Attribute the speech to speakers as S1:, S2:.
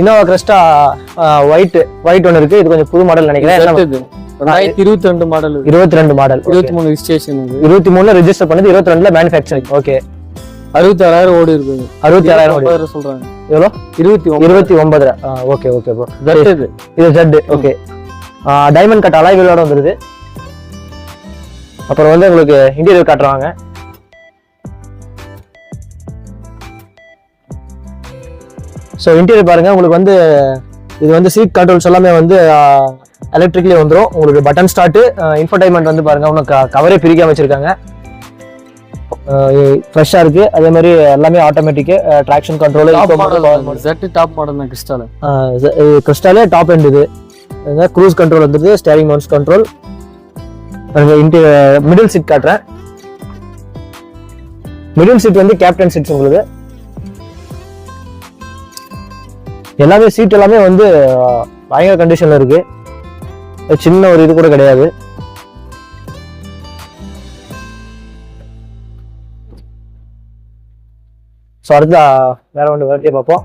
S1: Innova Crysta white white ஒன்று இருக்கு. இது கொஞ்சம் புது மாடல் நினைக்கிறேன்.
S2: ரெண்டாயிரத்தி இருபத்தி ரெண்டு மாடல்
S1: இருபத்தி ரெண்டு மாடல்
S2: இருபத்தி மூணு ரிஜிஸ்ட்ரேஷன்
S1: இருபத்தி மூணுல ரெஜிஸ்டர் பண்ணது இருபத்தி ரெண்டுல மேனுஃபேக்சரிங் ஓகே
S2: அறுபத்தி ஆறாயிரம் ஓடி இருக்குது
S1: அறுபத்தி ஆறாயிரம்
S2: ஒன்பதாயிரம் சொல்றாங்க.
S1: எவ்வளோ?
S2: இருபத்தி ஒன்பது.
S1: இருபத்தி ஒன்பதுல. ஓகே ஓகே ப்ரோ
S2: ஜெட் இது
S1: இது. ஜெட் ஓகே டைமண்ட் கட் அலாய்விலோட வந்துருது. அப்புறம் வந்து உங்களுக்கு இன்டீரியர் காட்டுறாங்க ஸோ இன்டீரியர் பாருங்க உங்களுக்கு வந்து இது வந்து சீட் கண்ட்ரோல்ஸ் எல்லாமே வந்து எலக்ட்ரிக்லி வந்துடும் உங்களுக்கு பட்டன் ஸ்டார்ட் இன்ஃபர்டைன்மெண்ட் வந்து பாருங்க இன்னும் கவரே பிரிக்காம வச்சிருக்காங்க ஃப்ரெஷ்ஷாக இருக்கு. அதே மாதிரி எல்லாமே automatic traction control
S2: top model கிறிஸ்டால
S1: கிறிஸ்டாலே டாப் எண்ட் இது க்ரூஸ் கண்ட்ரோல் வந்துருது steering mounts control middle seat காட்டுறேன். மிடில் சீட் வந்து கேப்டன் சீட்ஸ் உங்களுக்கு எல்லாமே சீட் எல்லாமே வந்து பயங்கர கண்டிஷனில் இருக்குது சின்ன ஒரு இது கூட கிடையாது. ஸோ அடுத்த வேற ஒன்று வேட்டியை பார்ப்போம்.